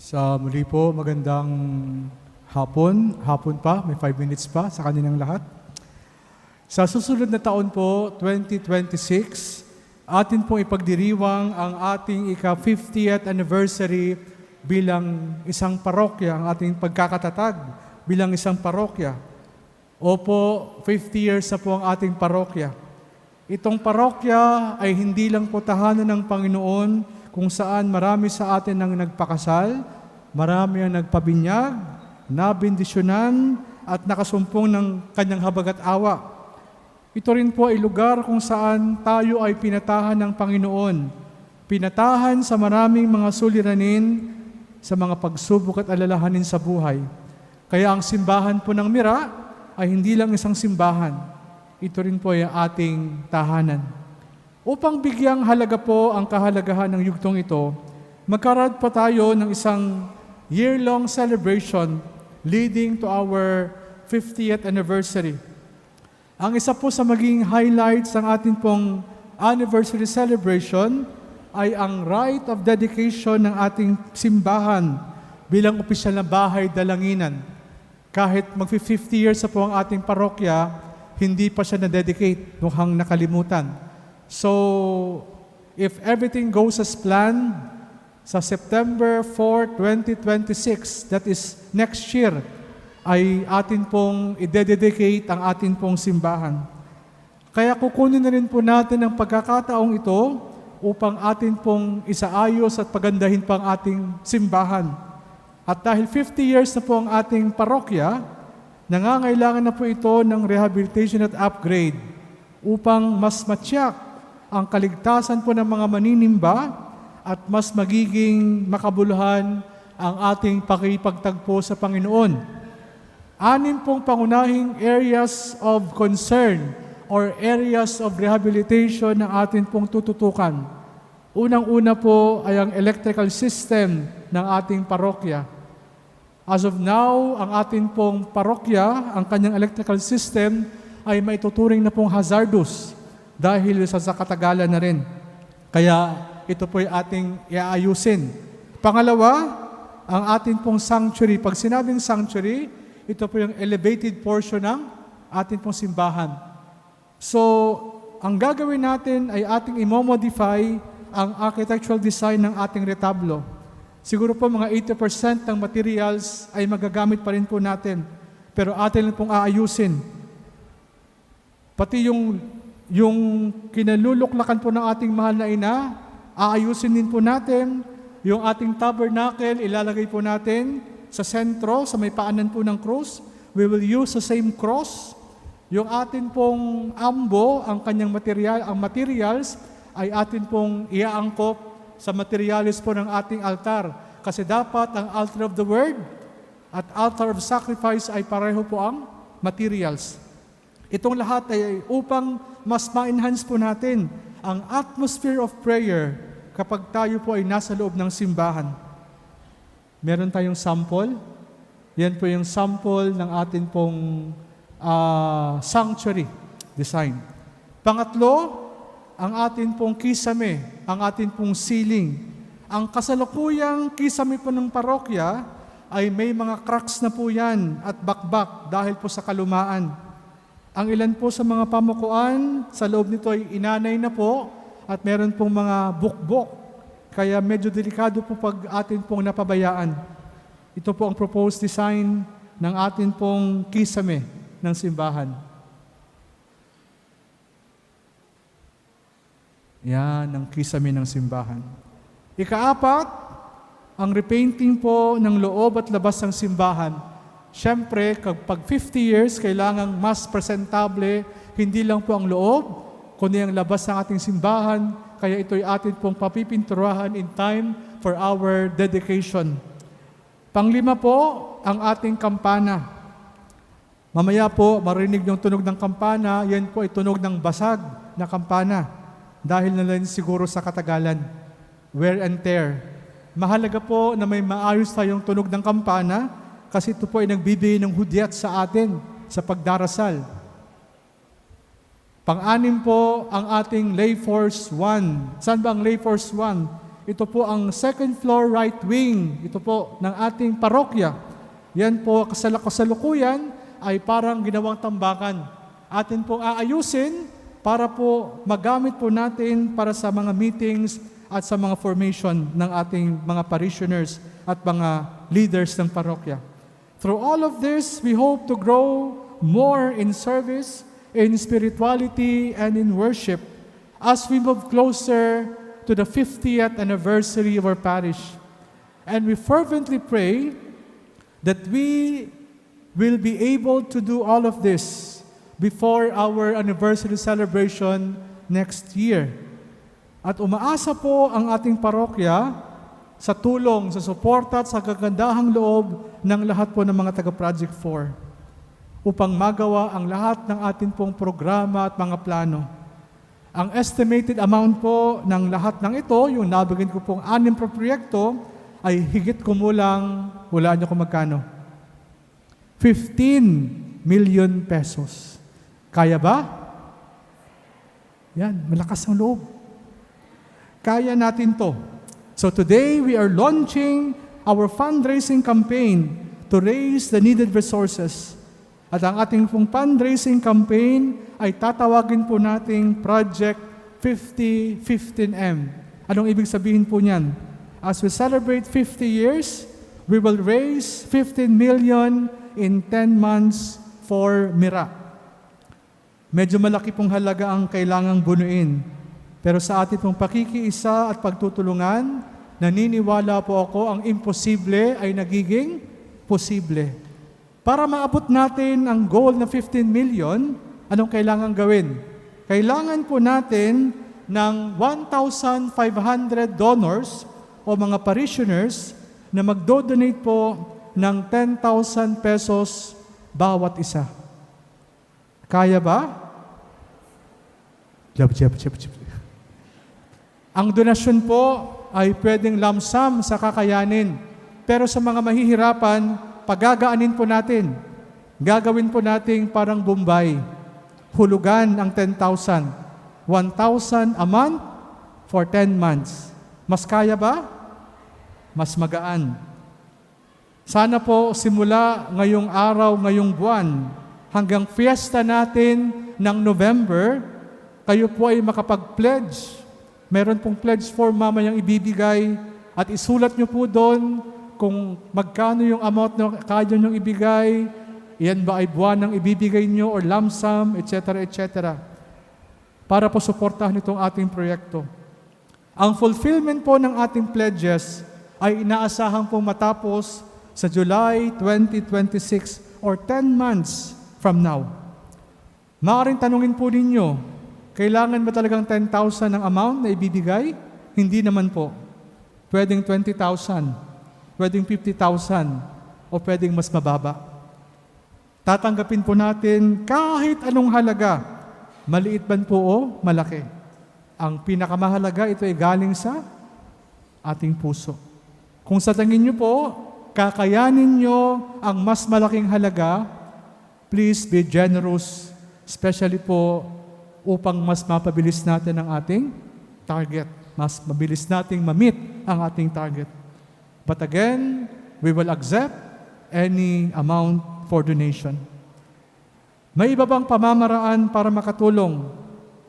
Sa muli po, magandang hapon. Hapon pa, may 5 minutes pa sa kanilang lahat. Sa susunod na taon po, 2026, atin pong ipagdiriwang ang ating ika-50th anniversary bilang isang parokya, ang ating pagkakatatag bilang isang parokya. Opo, 50 years na po ang ating parokya. Itong parokya ay hindi lang po tahanan ng Panginoon kung saan marami sa atin ang nagpakasal, marami ang nagpabinyag, nabindisyonan, at nakasumpong ng kanyang habag at awa. Ito rin po ay lugar kung saan tayo ay pinatahan ng Panginoon. Pinatahan sa maraming mga suliranin, sa mga pagsubok at alalahanin sa buhay. Kaya ang simbahan po ng Mira ay hindi lang isang simbahan. Ito rin po ay ating tahanan. Upang bigyang halaga po ang kahalagahan ng yugtong ito, magkaroon pa tayo ng isang year-long celebration leading to our 50th anniversary. Ang isa po sa maging highlights ng ating pong anniversary celebration ay ang rite of dedication ng ating simbahan bilang opisyal na bahay dalanginan. Kahit mag-50 years na po ang ating parokya, hindi pa siya na-dedicate, mukhang nakalimutan. So, if everything goes as planned, sa September 4, 2026, that is next year, ay atin pong i-dedicate ang atin pong simbahan. Kaya kukunin na rin po natin ang pagkakataong ito upang atin pong isaayos at pagandahin pa ang ating simbahan. At dahil 50 years na po ang ating parokya, nangangailangan na po ito ng rehabilitation at upgrade upang mas matyak ang kaligtasan po ng mga maninimba at mas magiging makabuluhan ang ating pakipagtagpo sa Panginoon. Anim pong pangunahing areas of concern or areas of rehabilitation na atin pong tututukan. Unang-una po ay ang electrical system ng ating parokya. As of now, ang ating pong parokya, ang kanyang electrical system ay maituturing na pong hazardous dahil sa, sa katagalan na rin. Kaya ito po ay ating iaayusin. Pangalawa, ang ating pong sanctuary. Pag sinabing sanctuary, ito po yung elevated portion ng ating pong simbahan. So, ang gagawin natin ay ating imomodify ang architectural design ng ating retablo. Siguro po mga 80% ng materials ay magagamit pa rin po natin. Pero atin lang pong aayusin. Pati yung, yung kinaluluklakan po ng ating mahal na ina, aayusin din po natin. Yung ating tabernacle, ilalagay po natin sa sentro, sa may paanan po ng cross. We will use the same cross. Yung atin pong ambo, ang kanyang material, ang materials, ay atin pong iaangkop sa materials po ng ating altar. Kasi dapat ang altar of the word at altar of sacrifice ay pareho po ang materials. Itong lahat ay upang mas ma-enhance po natin ang atmosphere of prayer kapag tayo po ay nasa loob ng simbahan. Meron tayong sample. Yan po yung sample ng atin pong ah, sanctuary design. Pangatlo, ang atin pong kisame, ang atin pong ceiling. Ang kasalukuyang kisame po ng parokya ay may mga cracks na po yan at bakbak dahil po sa kalumaan. Ang ilan po sa mga pamukuan sa loob nito ay inanay na po at meron pong mga bukbok. Kaya medyo delikado po pag atin pong napabayaan. Ito po ang proposed design ng atin pong kisame ng simbahan. Yan ang kisame ng simbahan. Ikaapat, ang repainting po ng loob at labas ng simbahan. Siyempre, kapag 50 years, kailangang mas presentable, hindi lang po ang loob, kundi ang labas ng ating simbahan, kaya ito'y atin pong papipinturahan in time for our dedication. Panglima po, ang ating kampana. Mamaya po, marinig yung tunog ng kampana, yan po ay tunog ng basag na kampana. Dahil na lang siguro sa katagalan, wear and tear. Mahalaga po na may maayos tayong tunog ng kampana kasi ito po ay nagbibigay ng hudyat sa atin sa pagdarasal. Pang-anim po ang ating Lay Force 1. Saan ba ang Lay Force 1? ito po ang second floor right wing. Ito po ng ating parokya. Yan po kasal- kasalukuyan ay parang ginawang tambakan. Atin pong aayusin para po magamit po natin para sa mga meetings at sa mga formation ng ating mga parishioners at mga leaders ng parokya. Through all of this, we hope to grow more in service, in spirituality, and in worship as we move closer to the 50th anniversary of our parish. And we fervently pray that we will be able to do all of this before our anniversary celebration next year. At umaasa po ang ating parokya sa tulong, sa suporta at sa kagandahang loob ng lahat po ng mga taga-Project 4 upang magawa ang lahat ng ating pong programa at mga plano. Ang estimated amount po ng lahat ng ito, yung nabigyan ko pong anim pro proyekto, ay higit kumulang, wala niyo kung magkano, 15 million pesos. Kaya ba? Yan, malakas ang loob. Kaya natin to. So today, we are launching our fundraising campaign to raise the needed resources. At ang ating pong fundraising campaign ay tatawagin po nating Project 5015M. Anong ibig sabihin po niyan? As we celebrate 50 years, we will raise 15 million in 10 months for Mira. Medyo malaki pong halaga ang kailangang bunuin. Pero sa ating pong pakikiisa at pagtutulungan, naniniwala po ako ang imposible ay nagiging posible. Para maabot natin ang goal na 15 million, anong kailangan gawin? Kailangan po natin ng 1,500 donors o mga parishioners na magdo-donate po ng 10,000 pesos bawat isa. Kaya ba? Jab, jab, jab, jab. Ang donasyon po ay pwedeng lump sum sa kakayanin. Pero sa mga mahihirapan, pagagaanin po natin. Gagawin po nating parang Bombay. Hulugan ang 10,000. 1,000 a month for 10 months. Mas kaya ba? Mas magaan. Sana po simula ngayong araw, ngayong buwan, hanggang fiesta natin ng November, kayo po ay makapag-pledge. Meron pong pledge form mamayang ibibigay at isulat nyo po doon kung magkano yung amount na kaya nyo ibigay, yan ba ay buwan ng ibibigay nyo or lump sum, etc., etc. Para po suportahan itong ating proyekto. Ang fulfillment po ng ating pledges ay inaasahan pong matapos sa July 2026 or 10 months from now. Maaaring tanungin po ninyo, kailangan ba talagang 10,000 ang amount na ibibigay? Hindi naman po. Pwedeng 20,000, pwedeng 50,000, o pwedeng mas mababa. Tatanggapin po natin kahit anong halaga, maliit man po o malaki. Ang pinakamahalaga, ito ay galing sa ating puso. Kung sa tingin nyo po, kakayanin nyo ang mas malaking halaga, please be generous, especially po upang mas mapabilis natin ang ating target. Mas mabilis nating mamit ang ating target. But again, we will accept any amount for donation. May iba bang pamamaraan para makatulong?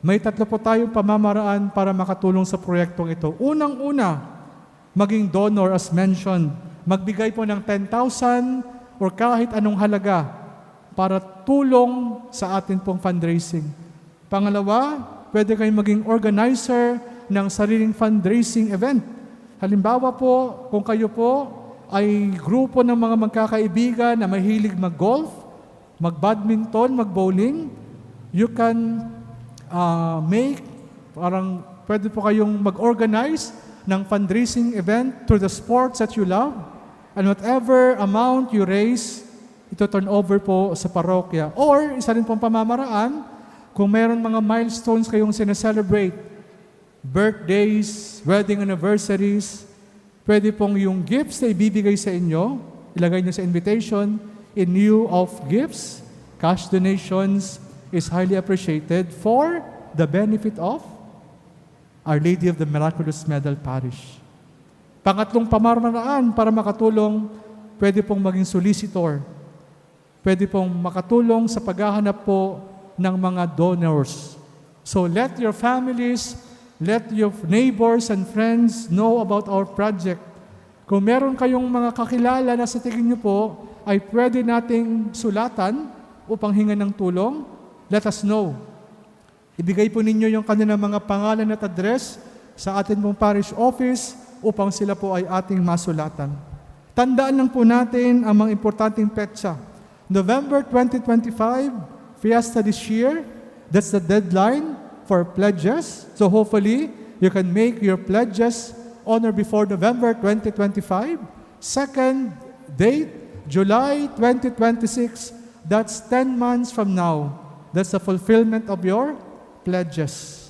May tatlo po tayong pamamaraan para makatulong sa proyektong ito. Unang-una, maging donor as mentioned. Magbigay po ng 10,000 or kahit anong halaga para tulong sa atin pong fundraising. Pangalawa, pwede kayong maging organizer ng sariling fundraising event. Halimbawa po, kung kayo po ay grupo ng mga magkakaibigan na mahilig mag-golf, mag-badminton, mag-bowling, you can uh, make, parang pwede po kayong mag-organize ng fundraising event through the sports that you love. And whatever amount you raise, ito turn over po sa parokya. Or, isa rin pong pamamaraan, kung meron mga milestones kayong sineselebrate, birthdays, wedding anniversaries, pwede pong yung gifts na ibibigay sa inyo, ilagay nyo sa invitation, in lieu of gifts, cash donations is highly appreciated for the benefit of Our Lady of the Miraculous Medal Parish. Pangatlong pamamaraan para makatulong, pwede pong maging solicitor. Pwede pong makatulong sa paghahanap po ng mga donors. So let your families, let your neighbors and friends know about our project. Kung meron kayong mga kakilala na sa tingin nyo po ay pwede nating sulatan upang hingan ng tulong, let us know. Ibigay po ninyo yung kanilang mga pangalan at address sa atin pong parish office upang sila po ay ating masulatan. Tandaan lang po natin ang mga importanteng petsa. November 2025, Fiesta this year, that's the deadline for pledges. So hopefully, you can make your pledges on or before November 2025. Second date, July 2026, that's 10 months from now. That's the fulfillment of your pledges.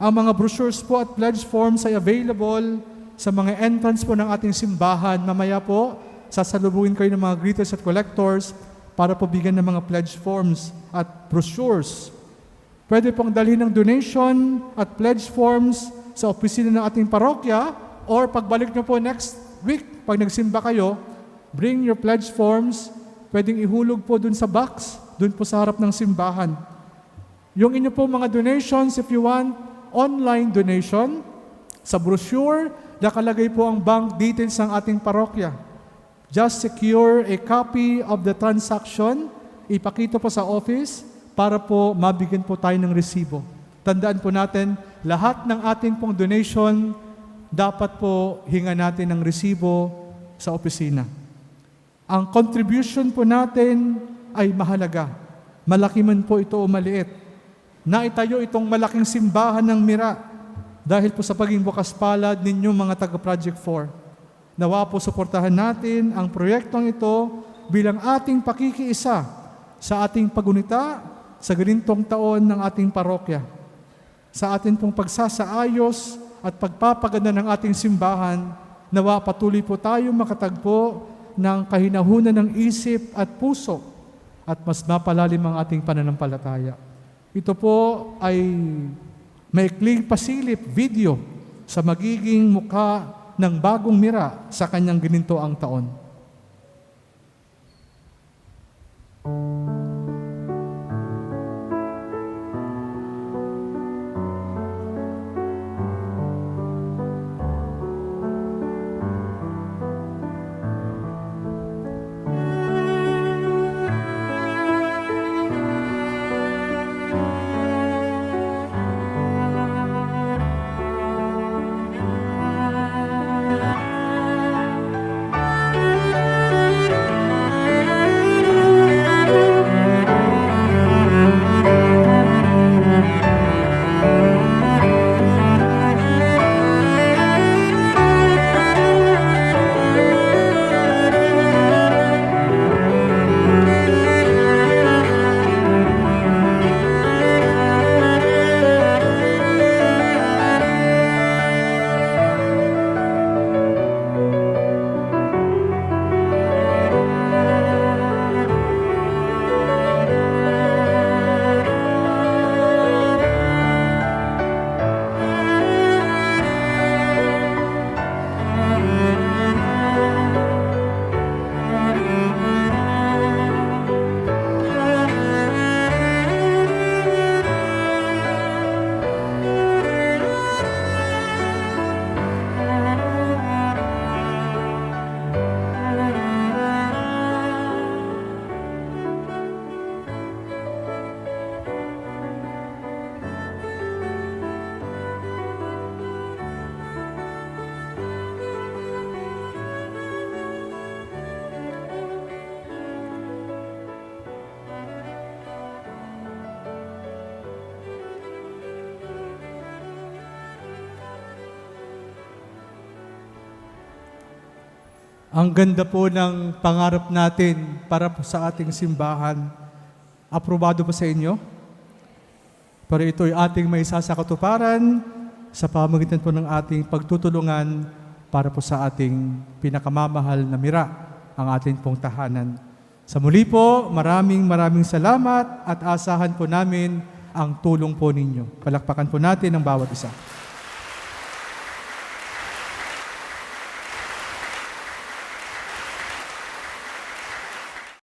Ang mga brochures po at pledge forms ay available sa mga entrance po ng ating simbahan. Mamaya po, sasalubungin kayo ng mga greeters at collectors para po bigyan ng mga pledge forms at brochures. Pwede pong dalhin ng donation at pledge forms sa opisina ng ating parokya or pagbalik nyo po next week, pag nagsimba kayo, bring your pledge forms. Pwedeng ihulog po dun sa box, dun po sa harap ng simbahan. Yung inyo po mga donations, if you want, online donation, sa brochure, nakalagay po ang bank details ng ating parokya. Just secure a copy of the transaction, ipakita po sa office para po mabigyan po tayo ng resibo. Tandaan po natin, lahat ng ating pong donation, dapat po hinga natin ng resibo sa opisina. Ang contribution po natin ay mahalaga. Malaki man po ito o maliit. Naitayo itong malaking simbahan ng Mira dahil po sa paging bukas palad ninyong mga taga-Project 4. Nawa po suportahan natin ang proyektong ito bilang ating pakikiisa sa ating pagunita sa ganitong taon ng ating parokya. Sa atin pong pagsasaayos at pagpapaganda ng ating simbahan, nawa patuloy po tayong makatagpo ng kahinahunan ng isip at puso at mas mapalalim ang ating pananampalataya. Ito po ay maikling pasilip video sa magiging mukha ng bagong mira sa kanyang gininto ang taon. Ang ganda po ng pangarap natin para po sa ating simbahan. Aprobado pa sa inyo? Pero ito ay ating may sasakatuparan sa pamagitan po ng ating pagtutulungan para po sa ating pinakamamahal na mira, ang ating pong tahanan. Sa muli po, maraming maraming salamat at asahan po namin ang tulong po ninyo. Palakpakan po natin ang bawat isa.